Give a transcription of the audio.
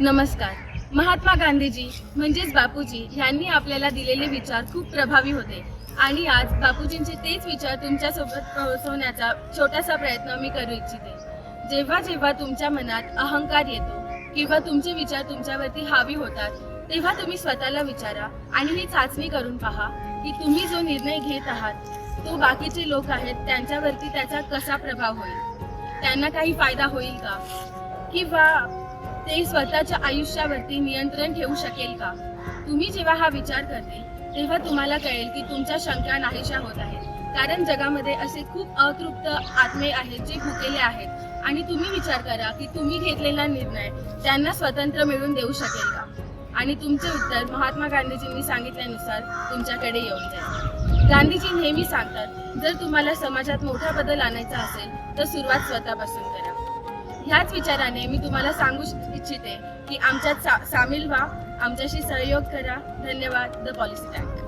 नमस्कार. महात्मा गांधीजी म्हणजेच बापूजी यांनी आपल्याला दिलेले विचार खूप प्रभावी होते. आणि आज बापूजींचे तेच विचार तुमच्यासोबत पोहोचवण्याचा छोटासा प्रयत्न मी करू इच्छिते. जेव्हा जेव्हा तुमच्या मनात अहंकार येतो किंवा तुमचे विचार तुमच्यावरती हावी होतात तेव्हा तुम्ही स्वतःला विचारा आणि ही चाचणी करून पहा की तुम्ही जो निर्णय घेत आहात तो बाकीचे लोक आहेत त्यांच्यावरती त्याचा कसा प्रभाव होईल? त्यांना काही फायदा होईल का? किंवा ते स्वतःच्या आयुष्यावरती नियंत्रण ठेवू शकेल का? तुम्ही जेव्हा हा विचार करते तेव्हा तुम्हाला कळेल की तुमच्या शंका नाहीशा होत आहेत. कारण जगामध्ये असे खूप अतृप्त आत्मे आहेत जे भुकेले आहेत. आणि तुम्ही विचार करा की तुम्ही घेतलेला निर्णय त्यांना स्वतंत्र मिळवून देऊ शकेल का? आणि तुमचे उत्तर महात्मा गांधीजींनी सांगितल्यानुसार तुमच्याकडे येऊन जाईल. गांधीजी नेहमी सांगतात जर तुम्हाला समाजात मोठा बदल आणायचा असेल तर सुरुवात स्वतःपासून करा. ह्याच विचाराने मी तुम्हाला सांगू इच्छिते की आमच्यात सा सामील व्हा आमच्याशी सहयोग करा. धन्यवाद. The policy bank